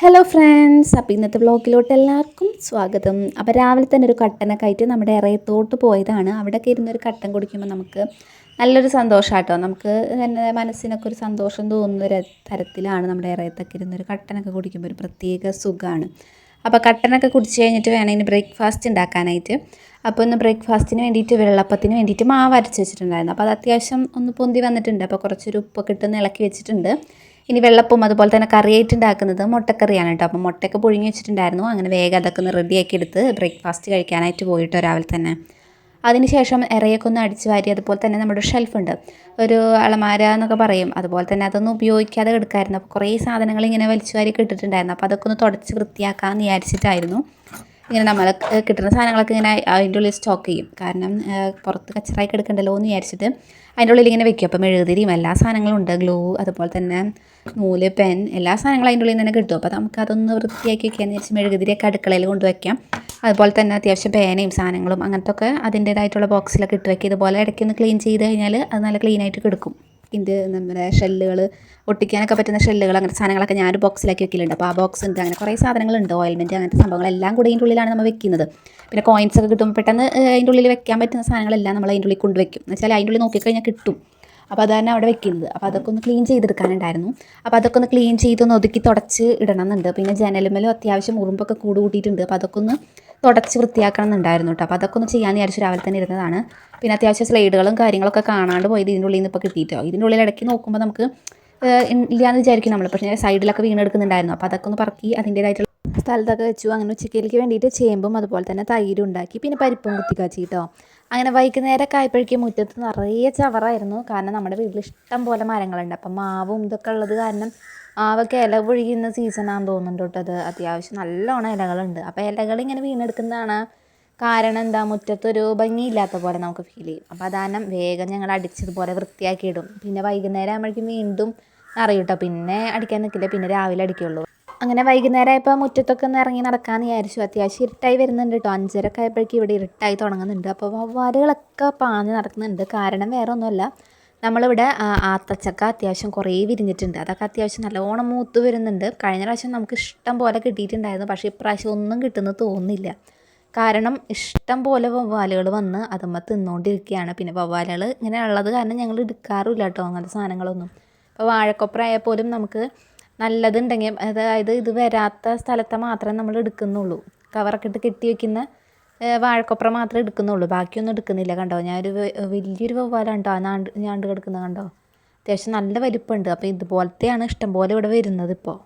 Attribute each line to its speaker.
Speaker 1: Hello friends അപ്പോൾ ഇന്നത്തെ വ്ളോഗിലോട്ട് എല്ലാവർക്കും സ്വാഗതം. അപ്പോൾ രാവിലെ തന്നെ ഒരു കട്ടനൊക്കെ ആയിട്ട് നമ്മുടെ ഇറയത്തോട്ട് പോയതാണ്. അവിടെയൊക്കെ ഇരുന്നൊരു കട്ടൻ കുടിക്കുമ്പോൾ നമുക്ക് നല്ലൊരു സന്തോഷമാട്ടോ നമുക്ക് മനസ്സിനൊക്കെ ഒരു സന്തോഷം തോന്നുന്ന ഒരു തരത്തിലാണ് നമ്മുടെ ഇറയത്തൊക്കെ ഇരുന്നൊരു കട്ടനൊക്കെ കുടിക്കുമ്പോൾ ഒരു പ്രത്യേക സുഖമാണ് അപ്പോൾ കട്ടനൊക്കെ കുടിച്ച് കഴിഞ്ഞിട്ട് വേണം ഇനി ബ്രേക്ക്ഫാസ്റ്റ് ഉണ്ടാക്കാനായിട്ട്. അപ്പോൾ ഒന്ന് ബ്രേക്ക്ഫാസ്റ്റിന് വേണ്ടിയിട്ട് വെള്ളപ്പത്തിന് വേണ്ടിയിട്ട് മാവ് അരച്ച് വെച്ചിട്ടുണ്ടായിരുന്നു. അപ്പോൾ അത് അത്യാവശ്യം ഒന്ന് പൊന്തി വന്നിട്ടുണ്ട്. അപ്പോൾ കുറച്ചൊരു ഉപ്പൊക്കെ ഇട്ട് ഇളക്കി വെച്ചിട്ടുണ്ട്. ഇനി വെള്ളപ്പവും അതുപോലെ തന്നെ കറിയായിട്ട് ഉണ്ടാക്കുന്നത് മുട്ടക്കറിയാണ് കേട്ടോ. അപ്പോൾ മുട്ടയൊക്കെ പുഴുങ്ങി വെച്ചിട്ടുണ്ടായിരുന്നു. അങ്ങനെ വേഗം അതൊക്കെ ഒന്ന് റെഡിയാക്കി എടുത്ത് ബ്രേക്ക്ഫാസ്റ്റ് കഴിക്കാനായിട്ട് പോയിട്ട് രാവിലെ തന്നെ. അതിനുശേഷം ഇറയൊക്കെ ഒന്ന് അടിച്ച് വാരി അതുപോലെ തന്നെ നമ്മുടെ ഷെൽഫുണ്ട് ഒരു അളമാര എന്നൊക്കെ പറയും. അതുപോലെ തന്നെ അതൊന്നും ഉപയോഗിക്കാതെ എടുക്കായിരുന്നു. അപ്പോൾ കുറേ സാധനങ്ങൾ ഇങ്ങനെ വലിച്ചു വാരി കിട്ടിയിട്ടുണ്ടായിരുന്നു അപ്പോൾ അതൊക്കെ ഒന്ന് തുടച്ച് വൃത്തിയാക്കാമെന്ന് വിചാരിച്ചിട്ടായിരുന്നു. ഇങ്ങനെ നമ്മൾ കിട്ടുന്ന സാധനങ്ങളൊക്കെ ഇങ്ങനെ അതിന്റെ ഉള്ളിൽ സ്റ്റോക്ക് ചെയ്യും. കാരണം പുറത്ത് കച്ചറായി കിടക്കണ്ടല്ലോ എന്ന് വിചാരിച്ചിട്ട് അതിന്റെ ഉള്ളിൽ ഇങ്ങനെ വെക്കും. അപ്പം മെഴുകുതിരിയും എല്ലാ സാധനങ്ങളും ഉണ്ട്. ഗ്ലൂ അതുപോലെ തന്നെ നൂൽ പെൻ എല്ലാ സാധനങ്ങളും അതിന്റെ ഉള്ളിൽ തന്നെ കിട്ടും. അപ്പോൾ നമുക്ക് അതൊന്ന് വൃത്തിയാക്കി വെക്കാമെന്ന് വിചാരിച്ച് മെഴുകുതിരിയൊക്കെ അടുക്കളയിൽ കൊണ്ടുവയ്ക്കാം അതുപോലെ തന്നെ അത്യാവശ്യം പേനയും സാധനങ്ങളും അങ്ങനത്തെ ഒക്കെ അതിന്റേതായിട്ടുള്ള ബോക്സിലൊക്കെ ഇട്ട് വയ്ക്കുക ഇതുപോലെ ഇടയ്ക്കൊന്ന് ക്ലീൻ ചെയ്ത് കഴിഞ്ഞാൽ അത് നല്ല ക്ലീനായിട്ട് കിടക്കും. ഇത് നമ്മുടെ ഷെല്ലുകൾ ഒട്ടിക്കാനൊക്കെ പറ്റുന്ന ഷെല്ലുകൾ അങ്ങനത്തെ സാധനങ്ങളൊക്കെ ഞാനൊരു ബോക്സിലാക്കി വെക്കലുണ്ട്. അപ്പോൾ ആ ബോക്സ് ഉണ്ട്. അങ്ങനെ കുറേ സാധനങ്ങളുണ്ട്. ഓയിൽമെന്റ് അങ്ങനത്തെ സംഭവങ്ങളെല്ലാം കൂടി അതിന്റെ ഉള്ളിലാണ് നമ്മൾ വെക്കുന്നത്. പിന്നെ കോയിൻസ് ഒക്കെ കിട്ടുമ്പോൾ പെട്ടെന്ന് അതിന്റെ ഉള്ളിൽ വെക്കാൻ പറ്റുന്ന സാധനങ്ങളെല്ലാം നമ്മൾ അതിന്റെ ഉള്ളിൽ കൊണ്ടുവയ്ക്കും എന്ന് വെച്ചാൽ അതിന്റെ ഉള്ളിൽ നോക്കിക്കഴിഞ്ഞാൽ കിട്ടും. അപ്പോൾ അതാണ് അവിടെ വെക്കുന്നത്. അപ്പോൾ അതൊക്കെ ഒന്ന് ക്ലീൻ ചെയ്തെടുക്കാനുണ്ടായിരുന്നു. അപ്പോൾ അതൊക്കെ ഒന്ന് ക്ലീൻ ചെയ്ത് ഒന്ന് ഒതുക്കി തുടച്ച് ഇടണം എന്നുണ്ട് പിന്നെ ജനലുമലും അത്യാവശ്യം ഉറുമ്പൊക്കെ കൂട് കൂട്ടിയിട്ടുണ്ട്. അപ്പോൾ അതൊക്കെ ഒന്ന് തുടച്ച് വൃത്തിയാക്കണം എന്നുണ്ടായിരുന്നു കേട്ടോ. അപ്പോൾ അതൊക്കെ ഒന്ന് ചെയ്യാൻ വിചാരിച്ചു രാവിലെ തന്നെ ഇരുന്നതാണ്. പിന്നെ അത്യാവശ്യം സ്ലൈഡുകളും കാര്യങ്ങളൊക്കെ കാണാണ്ട് പോയത് ഇതിന്റെ ഉള്ളിൽ നിന്ന് ഇപ്പോൾ കിട്ടിയിട്ടോ. ഇതിന്റെ ഉള്ളിൽ ഇടയ്ക്ക് നോക്കുമ്പോൾ നമുക്ക് ഇല്ലയെന്ന് വിചാരിക്കും നമ്മൾ. പക്ഷേ സൈഡിലൊക്കെ വീണെടുക്കുന്നുണ്ടായിരുന്നു. അപ്പോൾ അതൊക്കെ ഒന്ന് പറക്കി അതിന്റേതായിട്ടുള്ള സ്ഥലത്തൊക്കെ വെച്ചു. അങ്ങനെ ഉച്ചക്കലേക്ക് വേണ്ടിയിട്ട് ചേമ്പും അതുപോലെ തന്നെ തൈരും ഉണ്ടാക്കി. പിന്നെ പരിപ്പും കുത്തിക്കാച്ചി കേട്ടോ അങ്ങനെ വൈകുന്നേരമൊക്കെ ആയപ്പോഴേക്കും മുറ്റത്ത് നിറയെ ചവറായിരുന്നു. കാരണം നമ്മുടെ വീട്ടിൽ ഇഷ്ടം പോലെ മരങ്ങളുണ്ട്. അപ്പം മാവും ഇതൊക്കെ ഉള്ളത് കാരണം മാവൊക്കെ ഇല പൊഴിയുന്ന സീസണാണെന്ന് തോന്നുന്നുണ്ട് കേട്ടോ അത്. അത്യാവശ്യം നല്ലോണം ഇലകളുണ്ട്. അപ്പോൾ ഇലകൾ ഇങ്ങനെ വീണെടുക്കുന്നതാണ് കാരണം എന്താ? മുറ്റത്തൊരു ഭംഗിയില്ലാത്ത പോലെ നമുക്ക് ഫീൽ ചെയ്യും. അപ്പോൾ അതാനം വേഗം ഞങ്ങൾ അടിച്ചതുപോലെ വൃത്തിയാക്കി ഇടും. പിന്നെ വൈകുന്നേരം ആകുമ്പോഴേക്കും വീണ്ടും അറിയൂട്ടോ പിന്നെ അടിക്കാൻ നിൽക്കില്ല. പിന്നെ രാവിലെ അടിക്കുള്ളൂ. അങ്ങനെ വൈകുന്നേരം ആയപ്പോൾ മുറ്റത്തൊക്കെ ഒന്ന് ഇറങ്ങി നടക്കാമെന്ന് വിചാരിച്ചു. അത്യാവശ്യം ഇരുട്ടായി വരുന്നുണ്ട് കേട്ടോ അഞ്ചരക്കെ ആയപ്പോഴേക്കും ഇവിടെ ഇരുട്ടായി തുടങ്ങുന്നുണ്ട്. അപ്പോൾ വവ്വാലുകളൊക്കെ പാഞ്ഞ് നടക്കുന്നുണ്ട്. കാരണം വേറെ ഒന്നുമല്ല. നമ്മളിവിടെ ആത്തച്ചക്ക അത്യാവശ്യം കുറേ വിരിഞ്ഞിട്ടുണ്ട്. അതൊക്കെ അത്യാവശ്യം നല്ലോണം മൂത്ത് വരുന്നുണ്ട്. കഴിഞ്ഞ പ്രാവശ്യം നമുക്ക് ഇഷ്ടം പോലെ കിട്ടിയിട്ടുണ്ടായിരുന്നു. പക്ഷേ ഇപ്രാവശ്യം ഒന്നും കിട്ടുന്നു തോന്നുന്നില്ല. കാരണം ഇഷ്ടം പോലെ വവ്വാലുകൾ വന്ന് അതുമ്മ തിന്നുകൊണ്ടിരിക്കുകയാണ് പിന്നെ വവ്വാലുകൾ ഇങ്ങനെ ഉള്ളത് കാരണം ഞങ്ങൾ എടുക്കാറില്ല കേട്ടോ അങ്ങനത്തെ സാധനങ്ങളൊന്നും. അപ്പോൾ വാഴക്കൊപ്ര പോലും നമുക്ക് നല്ലതുണ്ടെങ്കിൽ അതായത് ഇത് വരാത്ത സ്ഥലത്തെ മാത്രമേ നമ്മൾ എടുക്കുന്നുള്ളൂ. കവറൊക്കെ ഇട്ട് കെട്ടി വെക്കുന്ന വാഴക്കൊപ്ര മാത്രമേ എടുക്കുന്നുള്ളൂ. ബാക്കിയൊന്നും എടുക്കുന്നില്ല കണ്ടോ? ഞാനൊരു വലിയൊരു വവ്വാല കണ്ടോ ഞാണ്ട് ഞാണ്ട് കിടക്കുന്നത് കണ്ടോ? അത്യാവശ്യം നല്ല വലിപ്പമുണ്ട്. അപ്പോൾ ഇതുപോലത്തെയാണ് ഇഷ്ടംപോലെ ഇവിടെ വരുന്നത് ഇപ്പോൾ